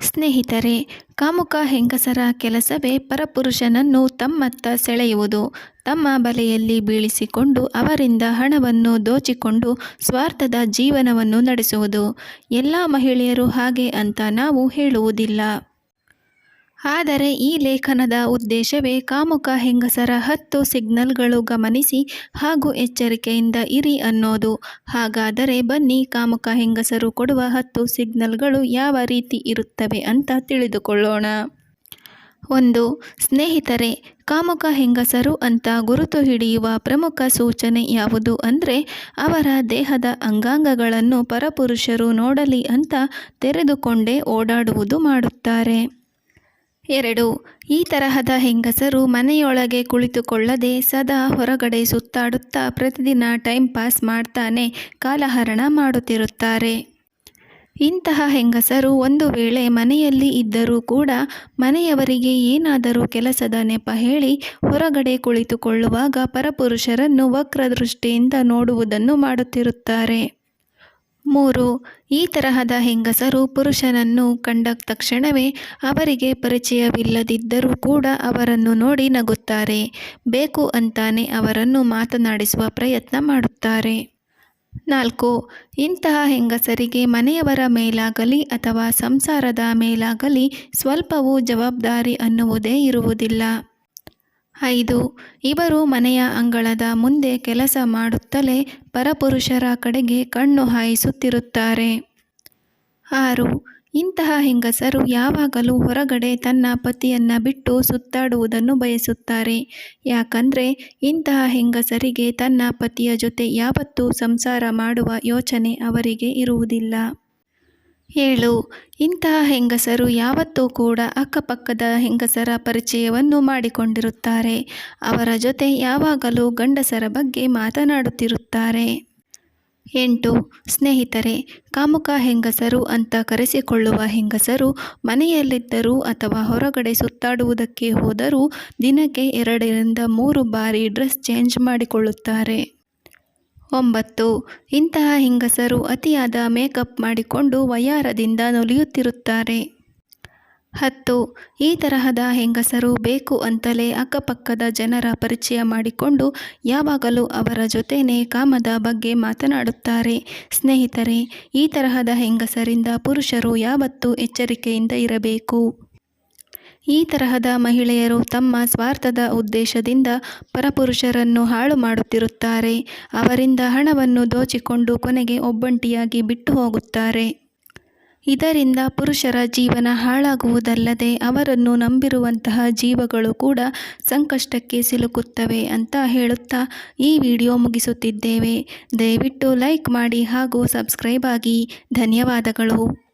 ಸ್ನೇಹಿತರೆ, ಕಾಮುಕ ಹೆಂಗಸರ ಕೆಲಸವೇ ಪರಪುರುಷನನ್ನು ತಮ್ಮತ್ತ ಸೆಳೆಯುವುದು. ತಮ್ಮ ಬಲೆಯಲ್ಲಿ ಬೀಳಿಸಿಕೊಂಡು ಅವರಿಂದ ಹಣವನ್ನು ದೋಚಿಕೊಂಡು ಸ್ವಾರ್ಥದ ಜೀವನವನ್ನು ನಡೆಸುವುದು. ಎಲ್ಲ ಮಹಿಳೆಯರು ಹಾಗೆ ಅಂತ ನಾವು ಹೇಳುವುದಿಲ್ಲ. ಆದರೆ ಈ ಲೇಖನದ ಉದ್ದೇಶವೇ ಕಾಮುಕ ಹೆಂಗಸರ ಹತ್ತು ಸಿಗ್ನಲ್ಗಳು ಗಮನಿಸಿ ಹಾಗೂ ಎಚ್ಚರಿಕೆಯಿಂದ ಇರಿ ಅನ್ನೋದು. ಹಾಗಾದರೆ ಬನ್ನಿ ಕಾಮುಕ ಹೆಂಗಸರು ಕೊಡುವ ಹತ್ತು ಸಿಗ್ನಲ್ಗಳು ಯಾವ ರೀತಿ ಇರುತ್ತವೆ ಅಂತ ತಿಳಿದುಕೊಳ್ಳೋಣ. ಒಂದು, ಸ್ನೇಹಿತರೆ, ಕಾಮುಕ ಹೆಂಗಸರು ಅಂತ ಗುರುತು ಹಿಡಿಯುವ ಪ್ರಮುಖ ಸೂಚನೆ ಯಾವುದು ಅಂದರೆ ಅವರ ದೇಹದ ಅಂಗಾಂಗಗಳನ್ನು ಪರಪುರುಷರು ನೋಡಲಿ ಅಂತ ತೆರೆದುಕೊಂಡೇ ಓಡಾಡುವುದು ಮಾಡುತ್ತಾರೆ. ಎರಡು, ಈ ತರಹದ ಹೆಂಗಸರು ಮನೆಯೊಳಗೆ ಕುಳಿತುಕೊಳ್ಳದೆ ಸದಾ ಹೊರಗಡೆ ಸುತ್ತಾಡುತ್ತಾ ಪ್ರತಿದಿನ ಟೈಮ್ ಪಾಸ್ ಮಾಡ್ತಾನೆ, ಕಾಲಹರಣ ಮಾಡುತ್ತಿರುತ್ತಾರೆ. ಇಂತಹ ಹೆಂಗಸರು ಒಂದು ವೇಳೆ ಮನೆಯಲ್ಲಿ ಇದ್ದರೂ ಕೂಡ ಮನೆಯವರಿಗೆ ಏನಾದರೂ ಕೆಲಸದ ನೆಪ ಹೇಳಿ ಹೊರಗಡೆ ಕುಳಿತುಕೊಳ್ಳುವಾಗ ಪರಪುರುಷರನ್ನು ವಕ್ರದೃಷ್ಟಿಯಿಂದ ನೋಡುವುದನ್ನು ಮಾಡುತ್ತಿರುತ್ತಾರೆ. ಮೂರು, ಈ ತರಹದ ಹೆಂಗಸರು ಪುರುಷನನ್ನು ಕಂಡ ತಕ್ಷಣವೇ ಅವರಿಗೆ ಪರಿಚಯವಿಲ್ಲದಿದ್ದರೂ ಕೂಡ ಅವರನ್ನು ನೋಡಿ ನಗುತ್ತಾರೆ. ಬೇಕು ಅಂತಾನೆ ಅವರನ್ನು ಮಾತನಾಡಿಸುವ ಪ್ರಯತ್ನ ಮಾಡುತ್ತಾರೆ. ನಾಲ್ಕು, ಇಂತಹ ಹೆಂಗಸರಿಗೆ ಮನೆಯವರ ಮೇಲಾಗಲಿ ಅಥವಾ ಸಂಸಾರದ ಮೇಲಾಗಲಿ ಸ್ವಲ್ಪವೂ ಜವಾಬ್ದಾರಿ ಅನ್ನುವುದೇ ಇರುವುದಿಲ್ಲ. ಐದು. ಇವರು ಮನೆಯ ಅಂಗಳದ ಮುಂದೆ ಕೆಲಸ ಮಾಡುತ್ತಲೇ ಪರಪುರುಷರ ಕಡೆಗೆ ಕಣ್ಣು ಹಾಯಿಸುತ್ತಿರುತ್ತಾರೆ. ಆರು. ಇಂತಹ ಹೆಂಗಸರು ಯಾವಾಗಲೂ ಹೊರಗಡೆ ತನ್ನ ಪತಿಯನ್ನ ಬಿಟ್ಟು ಸುತ್ತಾಡುವುದನ್ನು ಬಯಸುತ್ತಾರೆ. ಯಾಕಂದರೆ ಇಂತಹ ಹೆಂಗಸರಿಗೆ ತನ್ನ ಪತಿಯ ಜೊತೆ ಯಾವತ್ತೂ ಸಂಸಾರ ಮಾಡುವ ಯೋಚನೆ ಅವರಿಗೆ ಇರುವುದಿಲ್ಲ. ಏಳು ಇಂತಹ ಹೆಂಗಸರು ಯಾವತ್ತೂ ಕೂಡ ಅಕ್ಕಪಕ್ಕದ ಹೆಂಗಸರ ಪರಿಚಯವನ್ನು ಮಾಡಿಕೊಂಡಿರುತ್ತಾರೆ. ಅವರ ಜೊತೆ ಯಾವಾಗಲೂ ಗಂಡಸರ ಬಗ್ಗೆ ಮಾತನಾಡುತ್ತಿರುತ್ತಾರೆ. ಎಂಟು, ಸ್ನೇಹಿತರೆ, ಕಾಮುಕ ಹೆಂಗಸರು ಅಂತ ಕರೆಸಿಕೊಳ್ಳುವ ಹೆಂಗಸರು ಮನೆಯಲ್ಲಿದ್ದರೂ ಅಥವಾ ಹೊರಗಡೆ ಸುತ್ತಾಡುವುದಕ್ಕೆ ಹೋದರೂ ದಿನಕ್ಕೆ ಎರಡರಿಂದ ಮೂರು ಬಾರಿ ಡ್ರೆಸ್ ಚೇಂಜ್ ಮಾಡಿಕೊಳ್ಳುತ್ತಾರೆ. ಒಂಬತ್ತು. ಇಂತಹ ಹೆಂಗಸರು ಅತಿಯಾದ ಮೇಕಪ್ ಮಾಡಿಕೊಂಡು ವಯಾರದಿಂದ ನೊಲಿಯುತ್ತಿರುತ್ತಾರೆ. ಹತ್ತು. ಈ ತರಹದ ಹೆಂಗಸರು ಬೇಕು ಅಂತಲೇ ಅಕ್ಕಪಕ್ಕದ ಜನರ ಪರಿಚಯ ಮಾಡಿಕೊಂಡು ಯಾವಾಗಲೂ ಅವರ ಜೊತೆನೇ ಕಾಮದ ಬಗ್ಗೆ ಮಾತನಾಡುತ್ತಾರೆ. ಸ್ನೇಹಿತರೆ, ಈ ತರಹದ ಹೆಂಗಸರಿಂದ ಪುರುಷರು ಯಾವತ್ತೂ ಎಚ್ಚರಿಕೆಯಿಂದ ಇರಬೇಕು. ಈ ತರಹದ ಮಹಿಳೆಯರು ತಮ್ಮ ಸ್ವಾರ್ಥದ ಉದ್ದೇಶದಿಂದ ಪರಪುರುಷರನ್ನು ಹಾಳು ಮಾಡುತ್ತಿರುತ್ತಾರೆ. ಅವರಿಂದ ಹಣವನ್ನು ದೋಚಿಕೊಂಡು ಕೊನೆಗೆ ಒಬ್ಬಂಟಿಯಾಗಿ ಬಿಟ್ಟು ಹೋಗುತ್ತಾರೆ. ಇದರಿಂದ ಪುರುಷರ ಜೀವನ ಹಾಳಾಗುವುದಲ್ಲದೆ ಅವರನ್ನು ನಂಬಿರುವಂತಹ ಜೀವಗಳು ಕೂಡ ಸಂಕಷ್ಟಕ್ಕೆ ಸಿಲುಕುತ್ತವೆ ಅಂತ ಹೇಳುತ್ತಾ ಈ ವಿಡಿಯೋ ಮುಗಿಸುತ್ತಿದ್ದೇವೆ. ದಯವಿಟ್ಟು ಲೈಕ್ ಮಾಡಿ ಹಾಗೂ ಸಬ್ಸ್ಕ್ರೈಬ್ ಆಗಿ. ಧನ್ಯವಾದಗಳು.